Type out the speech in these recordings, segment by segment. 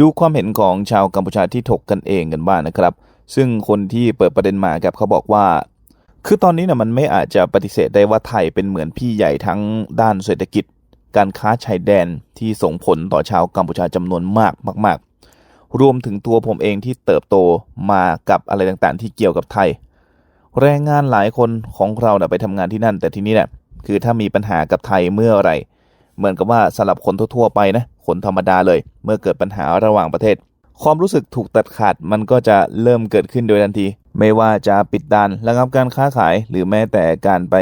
ดูความเห็นของชาวกัมพูชาที่ถกกันเองกันบ้างนะครับ ซึ่งคนที่เปิดประเด็นมาครับเขาบอกว่า คือตอนนี้นะมันไม่อาจจะปฏิเสธได้ว่าไทยเป็นเหมือนพี่ใหญ่ทั้งด้านเศรษฐกิจ การค้าชายแดนที่ส่งผลต่อชาวกัมพูชาจำนวนมากมากๆ รวมถึงตัวผมเองที่เติบโตมากับอะไรต่างๆ ที่เกี่ยวกับไทย แรงงานหลายคนของเรานะไปทำงานที่นั่น แต่ทีนี้เนี่ยคือถ้ามีปัญหากับไทยเมื่อไหรเหมือนกับว่าสำหรับคนทั่วๆไปนะ คนธรรมดาเลย เมื่อเกิดปัญหาระหว่างประเทศ ความรู้สึกถูกตัดขาดมันก็จะเริ่มเกิดขึ้นโดยทันที ไม่ว่าจะปิดด่านระงับการค้าขาย หรือแม้แต่การไป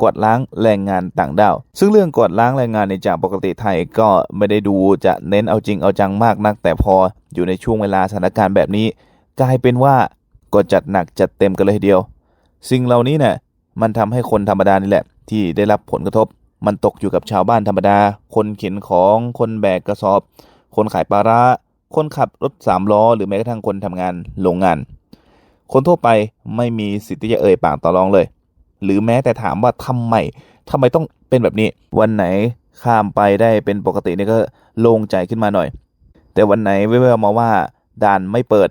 กวาดล้างแรงงานต่างด้าว ซึ่งเรื่องกวาดล้างแรงงานในจากปกติไทยก็ไม่ได้ดูจะเน้นเอาจริงเอาจังมากนัก แต่พออยู่ในช่วงเวลาสถานการณ์แบบนี้ กลายเป็นว่าก็จัดหนักจัดเต็มกันเลยทีเดียว สิ่งเหล่านี้เนี่ยมันทำให้คนธรรมดานี่แหละ ที่ได้รับผลกระทบ มันตกอยู่กับชาวบ้านธรรมดา คนเข็นของ คนแบกกระสอบ คนขายปลาร้า คนขับรถสามล้อ หรือแม้กระทั่งคนทำงานโรงงาน คนทั่วไปไม่มีสิทธิ์ที่จะเอ่ยปากต่อรองเลย หรือแม้แต่ถามว่าทำไมทำไมต้องเป็นแบบนี้ วันไหนข้ามไปได้เป็นปกตินี่ก็โล่งใจขึ้นมาหน่อย แต่วันไหนแว่วๆมาว่าด่านไม่เปิด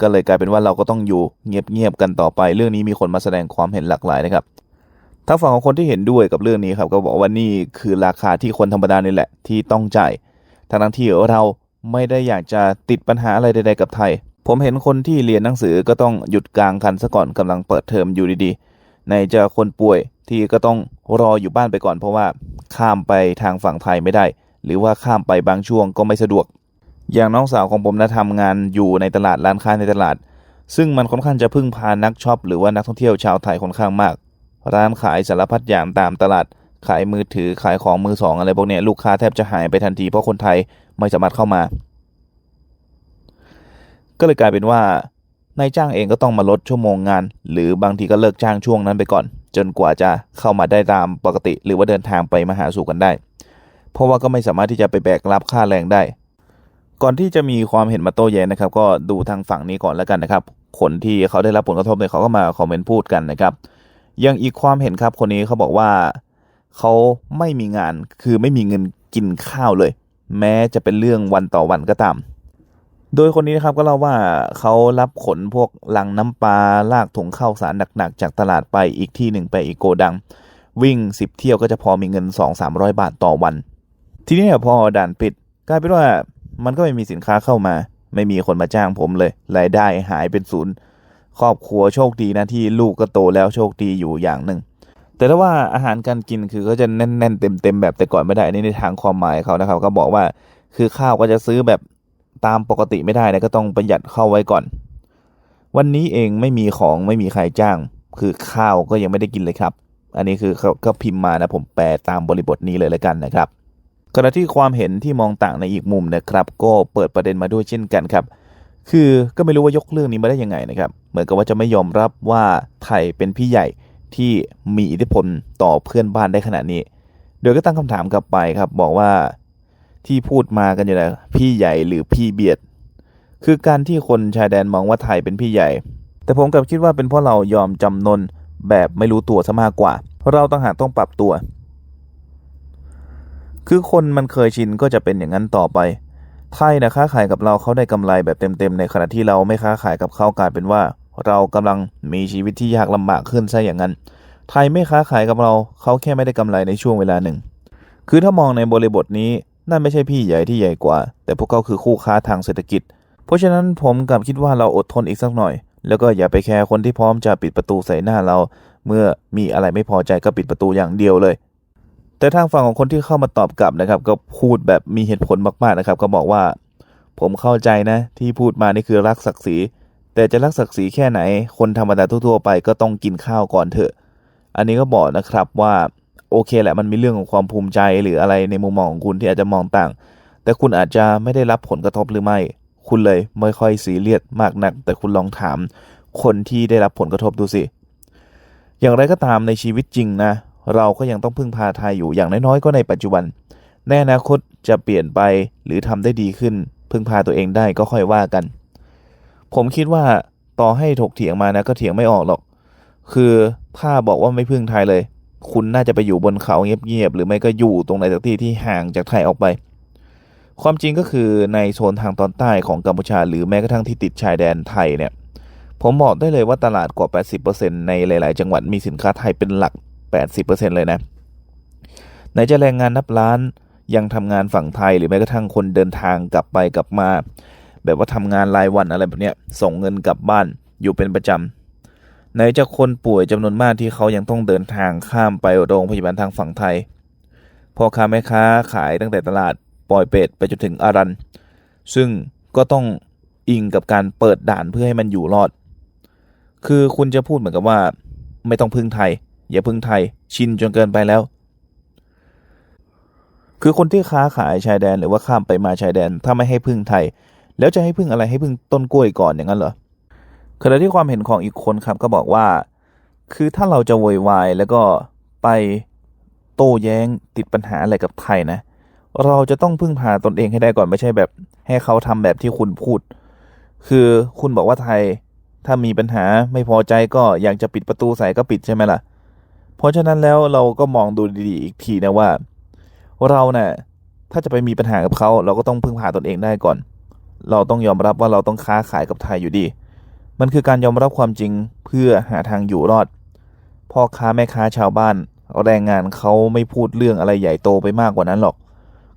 ก็เลยกลายเป็นว่าเราก็ต้องอยู่เงียบๆกันต่อไป เรื่องนี้มีคนมาแสดงความเห็นหลากหลายนะครับ ทางฝั่งของคนที่เห็นด้วยกับเรื่องนี้ครับ ก็บอกว่านี่คือราคาที่คนธรรมดานี่แหละที่ต้องจ่ายทั้งทั้งที่เราไม่ได้อยากจะติดปัญหาอะไรใด ๆ กับไทย ผมเห็นคนที่เรียนหนังสือก็ต้องหยุดกลางคันซะก่อนกำลังเปิดเทอมอยู่ดีๆในจะคนป่วยที่ก็ต้องรออยู่บ้านไปก่อนเพราะว่าข้ามไปทางฝั่งไทยไม่ได้ หรือว่าข้ามไปบางช่วงก็ไม่สะดวก อย่างน้องสาวของผมนะทำงานอยู่ในตลาดร้านค้าในตลาด ซึ่งมันค่อนข้างจะพึ่งพานักช็อปหรือว่านักท่องเที่ยวชาวไทยค่อนข้างมาก ร้านขายสารพัดอย่างตามตลาด ขายมือถือขายของมือสองอะไรพวกเนี้ยลูกค้าแทบจะหายไปทันทีเพราะคนไทยไม่สามารถเข้ามา ก็เลยกลายเป็นว่านายจ้างเองก็ต้องมาลดชั่วโมงงาน หรือบางทีก็เลิกจ้างช่วงนั้นไปก่อน จนกว่าจะเข้ามาได้ตามปกติ หรือว่าเดินทางไปมาหาสู่กันได้ เพราะว่าก็ไม่สามารถที่จะไปแบกรับค่าแรงได้ ก่อนที่จะมีความเห็นมาโต้แย้งนะครับ ก็ดูทางฝั่งนี้ก่อนแล้วกันนะครับคนที่เขาได้รับผลกระทบเนี่ยเขาก็มาคอมเมนต์พูดกันนะครับ ยังอีกความเห็นครับคนนี้เขาบอกว่าเขาไม่มีงานคือไม่มีเงินกินข้าวเลย แม้จะเป็นเรื่องวันต่อวันก็ตาม โดยคนนี้นะครับก็เล่าว่าเขารับขนพวกลังน้ำปลาลากถุงข้าวสารหนักๆ จากตลาดไปอีกที่หนึ่งไปอีกโกดัง วิ่ง10เที่ยวก็จะพอมีเงิน 2-300 บาทต่อวัน ทีนี้พอด่านปิดกลายเป็นว่ามันก็ไม่มีสินค้าเข้ามา ไม่มีคนมาจ้างผมเลย รายได้หายเป็นศูนย์ ครอบครัวโชคดีนะที่ลูกก็โตแล้วโชคดีอยู่อย่างหนึ่ง แต่ถ้าว่าอาหารการกินคือก็จะแน่นๆเต็มๆแบบแต่ก่อนไม่ได้นนี่ในทางความหมายเขานะครับ ก็บอกว่าคือข้าวก็จะซื้อแบบตามปกติไม่ได้นะก็ต้องประหยัดเข้าไว้ก่อน วันนี้เองไม่มีของไม่มีใครจ้าง คือข้าวก็ยังไม่ได้กินเลยครับ อันนี้คือเขาก็พิมพ์มานะผมแปลตามบริบทนี้เลยแล้วกันนะครับขณะที่ความเห็นที่มองต่างในอีกมุมนะครับ ก็เปิดประเด็นมาด้วยเช่นกันครับ คือก็ไม่รู้ว่ายกเรื่องนี้มาได้ยังไงนะครับ เหมือนกับว่าจะไม่ยอมรับว่าไทยเป็นพี่ใหญ่ที่มีอิทธิพลต่อเพื่อนบ้านได้ขนาดนี้ โดยก็ตั้งคำถามกลับไปครับ บอกว่าที่พูดมากันอยู่นะพี่ใหญ่หรือพี่เบียด คือการที่คนชายแดนมองว่าไทยเป็นพี่ใหญ่ แต่ผมกลับคิดว่าเป็นเพราะเรายอมจำนนแบบไม่รู้ตัวซะมากกว่าเราต่างหากต้องปรับตัว คือคนมันเคยชินก็จะเป็นอย่างนั้นต่อไป ไทยนะค้าขายกับเราเขาได้กำไรแบบเต็มๆ ในขณะที่เราไม่ค้าขายกับเขากลายเป็นว่า เรากำลังมีชีวิตที่ยากลำบากขึ้นซะอย่างนั้น ไทยไม่ค้าขายกับเราเขาแค่ไม่ได้กำไรในช่วงเวลาหนึ่ง คือถ้ามองในบริบทนี้นั่นไม่ใช่พี่ใหญ่ที่ใหญ่กว่า แต่พวกเขาคือคู่ค้าทางเศรษฐกิจ เพราะฉะนั้นผมกลับคิดว่าเราอดทนอีกสักหน่อย แล้วก็อย่าไปแคร์คนที่พร้อมจะปิดประตูใส่หน้าเรา เมื่อมีอะไรไม่พอใจก็ปิดประตูอย่างเดียวเลย แต่ทางฝั่งของคนที่เข้ามาตอบกลับนะครับ ก็พูดแบบมีเหตุผลมากๆนะครับ ก็บอกว่า ผมเข้าใจนะ ที่พูดมานี่คือรักศักดิ์ศรี แต่จะรักศักดิ์ศรีแค่ไหน คนธรรมดาทั่วๆไปก็ต้องกินข้าวก่อนเถอะ อันนี้ก็บอกนะครับว่าโอเคแหละมันมีเรื่องของความภูมิใจหรืออะไรในมุมมองของคุณที่อาจจะมองต่าง แต่คุณอาจจะไม่ได้รับผลกระทบหรือไม่ คุณเลยไม่ค่อยซีเรียสมากนัก แต่คุณลองถามคนที่ได้รับผลกระทบดูสิ อย่างไรก็ตามในชีวิตจริงนะ เราก็ยังต้องพึ่งพาไทยอยู่อย่างน้อยๆก็ในปัจจุบัน ในอนาคตจะเปลี่ยนไปหรือทำได้ดีขึ้น พึ่งพาตัวเองได้ก็ค่อยว่ากัน ผมคิดว่าต่อให้ถกเถียงมานะก็เถียงไม่ออกหรอก คือถ้าบอกว่าไม่พึ่งไทยเลย คุณน่าจะไปอยู่บนเขาเงียบๆหรือไม่ก็อยู่ตรงไหนสักที่ที่ห่างจากไทยออกไป ความจริงก็คือในโซนทางตอนใต้ของกัมพูชา หรือแม้กระทั่งที่ติดชายแดนไทยเนี่ยผมบอกได้เลยว่าตลาดกว่า 80%ในหลาย ๆ จังหวัดมีสินค้าไทยเป็นหลัก 80%เลยนะไหนจะแรงงานนับล้านยังทำงานฝั่งไทยหรือแม้กระทั่งคนเดินทางกลับไปกลับมา แบบว่าทำงานรายวันอะไรแบบเนี้ยส่งเงินกลับบ้านอยู่เป็นประจำไหนจะคนป่วยจำนวนมากที่เขายังต้องเดินทางข้ามไปโรงพยาบาลทางฝั่งไทยพ่อค้าแม่ค้าขายตั้งแต่ตลาดปอยเป็ดไปจนถึงอารัน ซึ่งก็ต้องอิงกับการเปิดด่านเพื่อให้มันอยู่รอด คือคุณจะพูดเหมือนกับว่า ไม่ต้องพึ่งไทย อย่าพึ่งไทยชินจนเกินไปแล้ว คือคนที่ค้าขายชายแดนหรือว่าข้ามไปมาชายแดนถ้าไม่ให้พึ่งไทย แล้วจะให้พึ่งอะไรให้พึ่งต้นกล้วยก่อนอย่างนั้นเหรอขณะที่ความเห็นของอีกคนครับก็บอกว่า คือถ้าเราจะโวยวายแล้วก็ไปโต้แย้งติดปัญหาอะไรกับไทยนะ เราจะต้องพึ่งพาตนเองให้ได้ก่อนไม่ใช่แบบ ให้เขาทำแบบที่คุณพูด คือคุณบอกว่าไทยถ้ามีปัญหาไม่พอใจก็อยากจะปิดประตูใส่ก็ปิดใช่ไหมล่ะ เพราะฉะนั้นแล้วเราก็มองดูดีๆอีกทีนะว่า เราเนะ่ะถ้าจะไปมีปัญหากับเขาเราก็ต้องพึ่งพาตนเองได้ก่อน เราต้องยอมรับว่าเราต้องค้าขายกับไทยอยู่ดี มันคือการยอมรับความจริงเพื่อหาทางอยู่รอด พ่อค้าแม่ค้าชาวบ้านแรงงานเขาไม่พูดเรื่องอะไรใหญ่โตไปมากกว่านั้นหรอก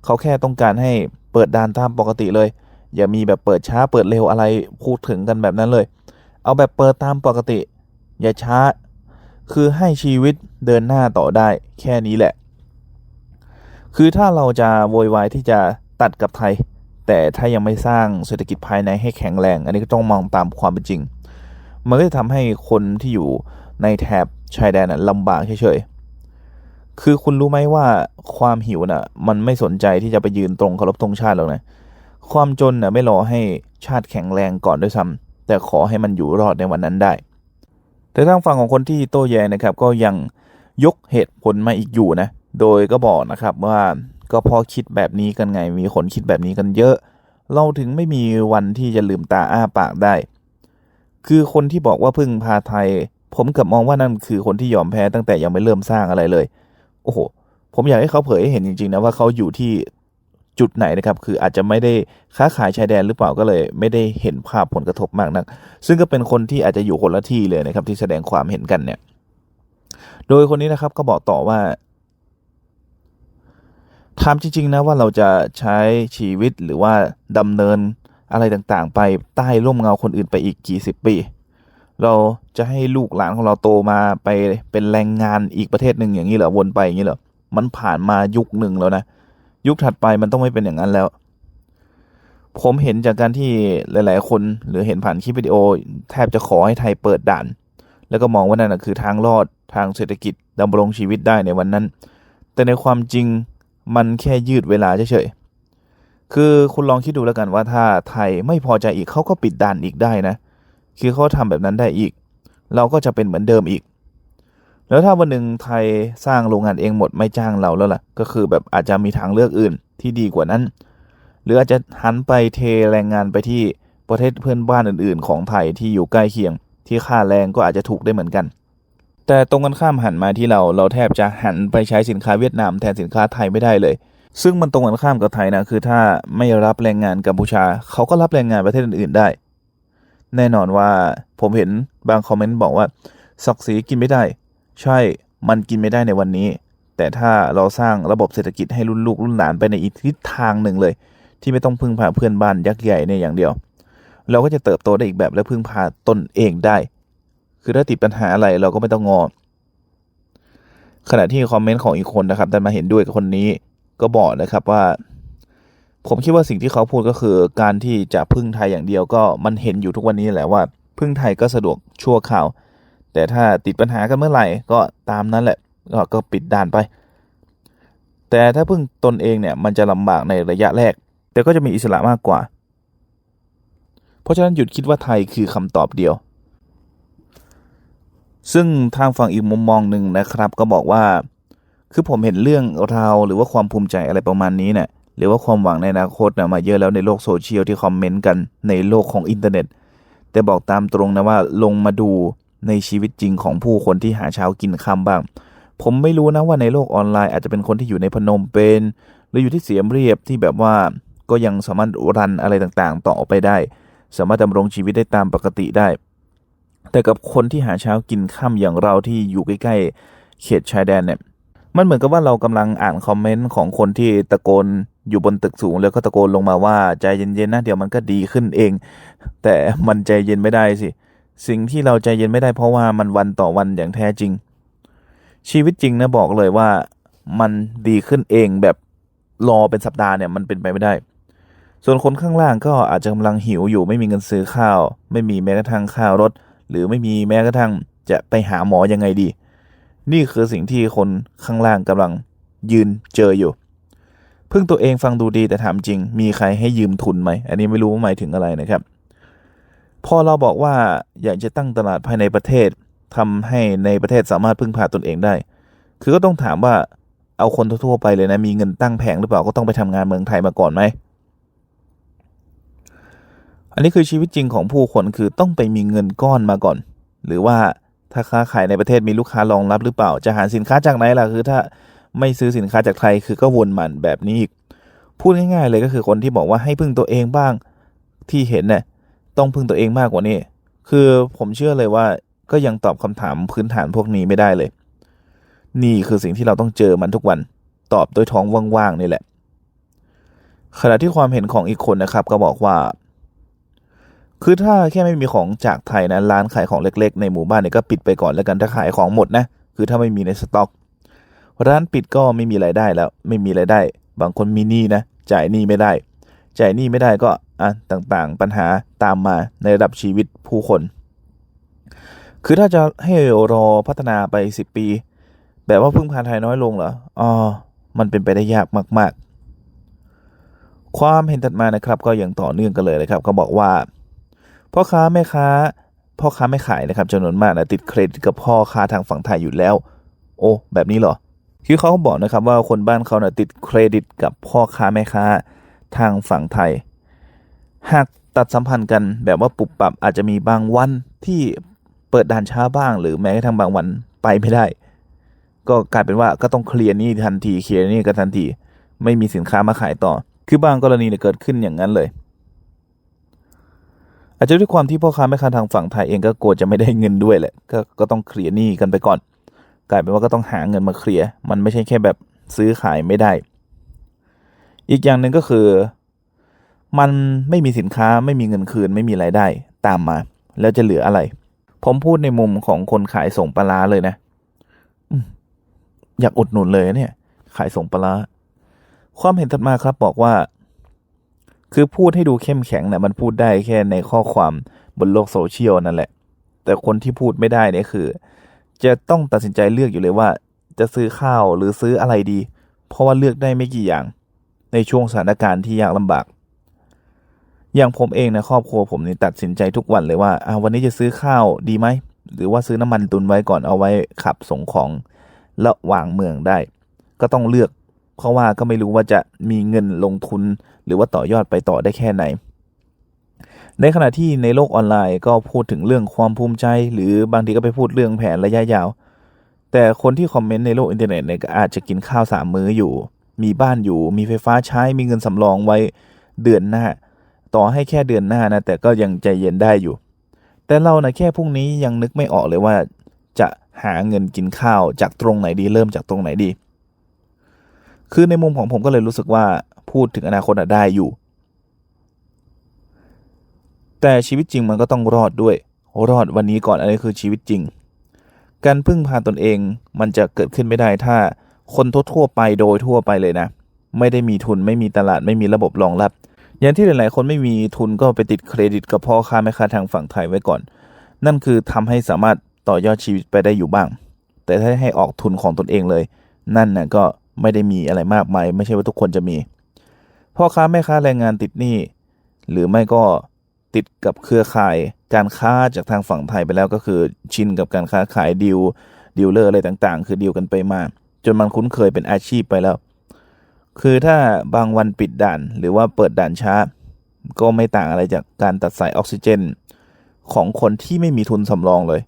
เขาแค่ต้องการให้เปิดด่านตามปกติเลย อย่ามีแบบเปิดช้าเปิดเร็วอะไรพูดถึงกันแบบนั้นเลย เอาแบบเปิดตามปกติ อย่าช้า คือให้ชีวิตเดินหน้าต่อได้แค่นี้แหละ คือถ้าเราจะโวยวายที่จะตัดกับไทย แต่ถ้ายังไม่สร้างเศรษฐกิจภายในให้แข็งแรง อันนี้ก็ต้องมองตามความเป็นจริง มันก็จะทำให้คนที่อยู่ในแถบชายแดนลำบากเฉยๆ คือคุณรู้ไหมว่าความหิวน่ะ มันไม่สนใจที่จะไปยืนตรงเคารพธงชาติหรอกนะ ความจนน่ะไม่รอให้ชาติแข็งแรงก่อนด้วยซ้ำแต่ขอให้มันอยู่รอดในวันนั้นได้ แต่ทางฝั่งของคนที่โต้แย้งนะครับ ก็ยังยกเหตุผลมาอีกอยู่นะ โดยก็บอกนะครับว่าก็พอคิดแบบนี้กันไง มีคนคิดแบบนี้กันเยอะ เราถึงไม่มีวันที่จะลืมตาอ้าปากได้ คือคนที่บอกว่าพึ่งพาไทย ผมกับมองว่านั่นคือคนที่ยอมแพ้ตั้งแต่ยังไม่เริ่มสร้างอะไรเลย โอ้โห ผมอยากให้เขาเผยให้เห็นจริงๆนะว่าเขาอยู่ที่ จุดไหนนะครับคืออาจจะไม่ได้ค้าขายชายแดนหรือเปล่าก็เลย ไม่ได้เห็นภาพผลกระทบมากนัก ซึ่งก็เป็นคนที่อาจจะอยู่คนละที่เลยนะครับที่แสดงความเห็นกันเนี่ยโดยคนนี้นะครับก็บอกต่อว่าถามจริงๆนะว่าเราจะใช้ชีวิตหรือว่าดำเนินอะไรต่างๆ ไปใต้ร่มเงาคนอื่นไปอีกกี่สิบปี เราจะให้ลูกหลานของเราโตมาไปเป็นแรงงานอีกประเทศหนึ่งอย่างนี้เหรอวนไปอย่างนี้เหรอมันผ่านมายุคหนึ่งแล้วนะ ยุคถัดไปมันต้องไม่เป็นอย่างนั้นแล้ว ผมเห็นจากการที่หลาย ๆ คนหรือเห็นผ่านคลิปวิดีโอ แทบจะขอให้ไทยเปิดด่าน แล้วก็มองว่านั่นคือทางรอดทางเศรษฐกิจดำรงชีวิตได้ในวันนั้น แต่ในความจริงมันแค่ยืดเวลาเฉยๆคือคุณลองคิดดูแล้วกันว่าถ้าไทยไม่พอใจอีกเขาก็ปิดด่านอีกได้นะ คือเขาทำแบบนั้นได้อีก เราก็จะเป็นเหมือนเดิมอีก แล้วถ้าวันหนึ่งไทยสร้างโรงงานเองหมดไม่จ้างเราแล้วล่ะ ก็คือแบบอาจจะมีทางเลือกอื่นที่ดีกว่านั้น หรืออาจจะหันไปเทแรงงานไปที่ประเทศเพื่อนบ้านอื่นๆ ของไทยที่อยู่ใกล้เคียง ที่ค่าแรงก็อาจจะถูกได้เหมือนกัน แต่ตรงกันข้ามหันมาที่เราเราแทบจะหันไปใช้สินค้าเวียดนามแทนสินค้าไทยไม่ได้เลย ซึ่งมันตรงกันข้ามกับไทยนะคือถ้าไม่รับแรงงานกัมพูชา เขาก็รับแรงงานประเทศอื่นๆได้ แน่นอนว่าผมเห็นบางคอมเมนต์บอกว่าศักดิ์ศรีกินไม่ได้ ใช่ มันกินไม่ได้ในวันนี้ แต่ถ้าเราสร้างระบบเศรษฐกิจให้รุ่นลูกรุ่นหลานไปในอีกทิศทางหนึ่งเลย ที่ไม่ต้องพึ่งพาเพื่อนบ้านยักษ์ใหญ่ในอย่างเดียว เราก็จะเติบโตได้อีกแบบและพึ่งพาตนเองได้ คือถ้าติดปัญหาอะไรเราก็ไม่ต้องงอ ขณะที่คอมเมนต์ของอีกคนนะครับดันมาเห็นด้วยกับคนนี้ก็บอกนะครับว่าผมคิดว่าสิ่งที่เขาพูดก็คือการที่จะพึ่งไทยอย่างเดียวก็มันเห็นอยู่ทุกวันนี้แหละว่า พึ่งไทยก็สะดวกชั่วคราว แต่ถ้าติดปัญหากันเมื่อไหร่ก็ตามนั้นแหละก็ก็ปิดด่านไป แต่ถ้าพึ่งตนเองเนี่ยมันจะลำบากในระยะแรก แต่ก็จะมีอิสระมากกว่า เพราะฉะนั้นหยุดคิดว่าไทยคือคำตอบเดียว ซึ่งทางฝั่งอีกมุมมองหนึ่งนะครับ ก็บอกว่า คือผมเห็นเรื่องเราหรือว่าความภูมิใจอะไรประมาณนี้เนี่ยหรือว่าความหวังในอนาคตนะมาเยอะแล้วในโลกโซเชียลที่คอมเมนต์กันในโลกของอินเทอร์เน็ต แต่บอกตามตรงนะว่าลงมาดู ในชีวิตจริงของผู้คนที่หาเช้ากินค่ำบ้าง ผมไม่รู้นะว่าในโลกออนไลน์อาจจะเป็นคนที่อยู่ในพนมเปญหรืออยู่ที่เสียมเรียบที่แบบว่าก็ยังสามารถรันอะไรต่างๆ ต่อไปได้ สามารถดำรงชีวิตได้ตามปกติได้ แต่กับคนที่หาเช้ากินค่ำอย่างเราที่อยู่ใกล้ๆ เขตชายแดนเนี่ยมันเหมือนกับว่าเรากำลังอ่านคอมเมนต์ของคนที่ตะโกนอยู่บนตึกสูง แล้วก็ตะโกนลงมาว่าใจเย็นๆนะเดี๋ยวมันก็ดีขึ้นเอง แต่มันใจเย็นไม่ได้สิ สิ่งที่เราใจเย็นไม่ได้เพราะว่ามันวันต่อวันอย่างแท้จริง ชีวิตจริงนะบอกเลยว่ามันดีขึ้นเองแบบรอเป็นสัปดาห์เนี่ยมันเป็นไปไม่ได้ ส่วนคนข้างล่างก็อาจจะกำลังหิวอยู่ไม่มีเงินซื้อข้าว ไม่มีแม้กระทั่งข้าวรถ หรือไม่มีแม้กระทั่งจะไปหาหมอยังไงดี นี่คือสิ่งที่คนข้างล่างกำลังยืนเจออยู่พึ่งตัวเองฟังดูดีแต่ถามจริง มีใครให้ยืมทุนไหม อันนี้ไม่รู้ว่าหมายถึงอะไรนะครับ พอเราบอกว่าอยากจะตั้งตลาดภายในประเทศทำให้ในประเทศสามารถพึ่งพาตนเองได้ คือก็ต้องถามว่าเอาคนทั่วๆไปเลยนะมีเงินตั้งแผงหรือเปล่าก็ต้องไปทำงานเมืองไทยมาก่อนไหมอันนี้คือชีวิตจริงของผู้คนคือต้องไปมีเงินก้อนมาก่อน หรือว่าถ้าค้าขายในประเทศมีลูกค้ารองรับหรือเปล่าจะหาสินค้าจากไหนล่ะคือถ้าไม่ซื้อสินค้าจากใครคือก็วนหมันแบบนี้อีกพูดง่ายๆเลยก็คือคนที่บอกว่าให้พึ่งตัวเองบ้างที่เห็นเนี่ย ต้องพึ่งตัวเองมากกว่านี้ คือผมเชื่อเลยว่าก็ยังตอบคำถามพื้นฐานพวกนี้ไม่ได้เลย นี่คือสิ่งที่เราต้องเจอมันทุกวัน ตอบโดยท้องว่างๆนี่แหละ ขณะที่ความเห็นของอีกคนนะครับ ก็บอกว่า คือถ้าแค่ไม่มีของจากไทยนะร้านขายของเล็ก ๆ ในหมู่บ้านเนี่ยก็ปิดไปก่อนแล้วกันถ้าขายของหมดนะ คือถ้าไม่มีในสต็อก ร้านปิดก็ไม่มีรายได้แล้ว ไม่มีรายได้ บางคนมีหนี้นะจ่ายหนี้ไม่ได้ จ่ายหนี้ไม่ได้ก็ ต่างๆ ปัญหาตามมาในระดับชีวิตผู้คน คือถ้าจะให้รอพัฒนาไปสิบปี แบบว่าพึ่งพาไทยน้อยลงเหรออ๋อมันเป็นไปได้ยากมาก ๆ ความเห็นถัดมานะครับ ก็อย่างต่อเนื่องกันเลยนะครับ ก็บอกว่าพ่อค้าแม่ค้าพ่อค้าไม่ขายนะครับจำนวนมากนะติดเครดิตกับพ่อค้าทางฝั่งไทยอยู่แล้ว โอ้ แบบนี้เหรอคือเขาบอกนะครับว่าคนบ้านเขานะ่ะติดเครดิตกับพ่อค้าแม่ค้าทางฝั่งไทย หากตัดสัมพันธ์กันแบบว่าปุบปับอาจจะมีบางวันที่เปิดด่านช้าบ้าง หรือแม้กระทั่งบางวันไปไม่ได้ ก็กลายเป็นว่าก็ต้องเคลียร์นี่ทันทีเคลียร์นี่กันทันที ไม่มีสินค้ามาขายต่อ คือบางกรณีเนี่ยเกิดขึ้นอย่างนั้นเลย อาจจะด้วยความที่พ่อค้าแม่ค้าทางฝั่งไทยเองก็กลัวจะไม่ได้เงินด้วยแหละก็ก็ต้องเคลียร์หนี้กันไปก่อน กลายเป็นว่าก็ต้องหาเงินมาเคลียร์มันไม่ใช่แค่แบบซื้อขายไม่ได้ อีกอย่างหนึ่งก็คือ มันไม่มีสินค้าไม่มีเงินคืนไม่มีรายได้ตามมา แล้วจะเหลืออะไร ผมพูดในมุมของคนขายส่งปลาเลยนะอยากอุดหนุนเลยเนี่ย ขายส่งปลาร้าความเห็นถัดมาครับบอกว่า คือพูดให้ดูเข้มแข็งนะมันพูดได้แค่ในข้อความบนโลกโซเชียลนั่นแหละ แต่คนที่พูดไม่ได้เนี่ยคือ จะต้องตัดสินใจเลือกอยู่เลยว่า จะซื้อข้าวหรือซื้ออะไรดี เพราะว่าเลือกได้ไม่กี่อย่าง ในช่วงสถานการณ์ที่ยากลำบาก อย่างผมเองนะครอบครัวผมนี่ตัดสินใจทุกวันเลยว่าอ่าวันนี้จะซื้อข้าวดีไหมหรือว่าซื้อน้ำมันตุนไว้ก่อนเอาไว้ขับส่งของระหว่างเมืองได้ ก็ต้องเลือก เพราะว่าก็ไม่รู้ว่าจะมีเงินลงทุน หรือว่าต่อยอดไปต่อได้แค่ไหน ในขณะที่ในโลกออนไลน์ก็พูดถึงเรื่องความภูมิใจ หรือบางทีก็ไปพูดเรื่องแผนระยะยาว แต่คนที่คอมเมนต์ในโลกอินเทอร์เน็ตเนี่ยก็อาจจะกินข้าวสามมื้ออยู่ มีบ้านอยู่ มีไฟฟ้าใช้มีเงินสำรองไว้เดือนหน้า ต่อให้แค่เดือนหน้านะแต่ก็ยังใจเย็นได้อยู่ แต่เรานะแค่พรุ่งนี้ยังนึกไม่ออกเลยว่า จะหาเงินกินข้าวจากตรงไหนดี เริ่มจากตรงไหนดี คือในมุมของผมก็เลยรู้สึกว่าพูดถึงอนาคตอะได้อยู่ แต่ชีวิตจริงมันก็ต้องรอดด้วย รอดวันนี้ก่อนอันนี้คือชีวิตจริง การพึ่งพาตนเองมันจะเกิดขึ้นไม่ได้ถ้าคนทั่วๆไปโดยทั่วไปเลยนะ ไม่ได้มีทุนไม่มีตลาดไม่มีระบบรองรับ อย่างที่หลาย ๆ คนไม่มีทุนก็ไปติดเครดิตกับพ่อค้าแม่ค้าทางฝั่งไทยไว้ก่อน นั่นคือทำให้สามารถต่อยอดชีวิตไปได้อยู่บ้าง แต่ถ้าให้ออกทุนของตนเองเลย นั่นน่ะก็ไม่ได้มีอะไรมากมาย ไม่ใช่ว่าทุกคนจะมี พ่อค้าแม่ค้าแรงงานติดหนี้หรือไม่ก็ติดกับเครือข่ายการค้าจากทางฝั่งไทยไปแล้วก็คือชินกับการค้าขายดีลดีลเลอร์อะไรต่างๆ คือดีลกันไปมา จนมันคุ้นเคยเป็นอาชีพไปแล้ว คือถ้าบางวันปิดด่านหรือว่าเปิดด่านช้า ก็ไม่ต่างอะไรจากการตัดสายออกซิเจน ของคนที่ไม่มีทุนสำรองเลย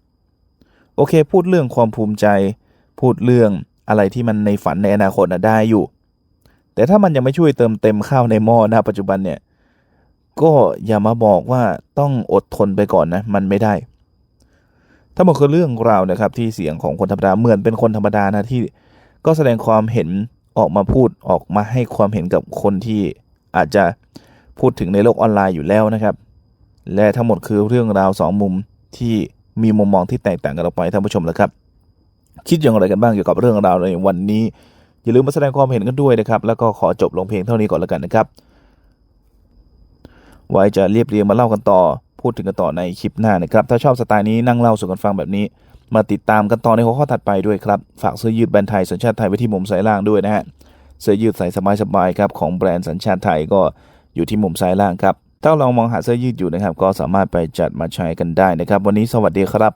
โอเค พูดเรื่องความภูมิใจ พูดเรื่องอะไรที่มันในฝันในอนาคตนะได้อยู่ แต่ถ้ามันยังไม่ช่วยเติมเต็มข้าวในหม้อนะปัจจุบันเนี่ย ก็อย่ามาบอกว่าต้องอดทนไปก่อนนะ มันไม่ได้ถ้ามันคือเรื่องราวนะครับที่เสียงของคนธรรมดาเหมือนเป็นคนธรรมดานะที่ก็แสดงความเห็น ออกมาพูดออกมาให้ความเห็นกับคนที่อาจจะพูดถึงในโลกออนไลน์อยู่แล้วนะครับ และทั้งหมดคือเรื่องราวสองมุมที่มีมุมมองที่แตกต่างกันออกไปท่านผู้ชมแล้วครับ คิดอย่างไรกันบ้างเกี่ยวกับเรื่องราวในวันนี้ อย่าลืมมาแสดงความเห็นกันด้วยนะครับ แล้วก็ขอจบลงเพียงเท่านี้ก่อนแล้วกันนะครับ ไว้จะเรียบเรียงมาเล่ากันต่อ พูดถึงกันต่อในคลิปหน้านะครับ ถ้าชอบสไตล์นี้นั่งเล่าสู่กันฟังแบบนี้ มาติดตามกันต่อในหัวข้อถัดไปด้วยครับ ฝากเสื้อยืดแบรนด์ไทยสัญชาติไทยไว้ที่มุมซ้ายล่างด้วยนะฮะเสื้อยืดใส่สบายๆครับของแบรนด์สัญชาติไทยก็อยู่ที่มุมซ้ายล่างครับถ้าลองมองหาเสื้อยืดอยู่นะครับ ก็สามารถไปจัดมาใช้กันได้นะครับ วันนี้สวัสดีครับ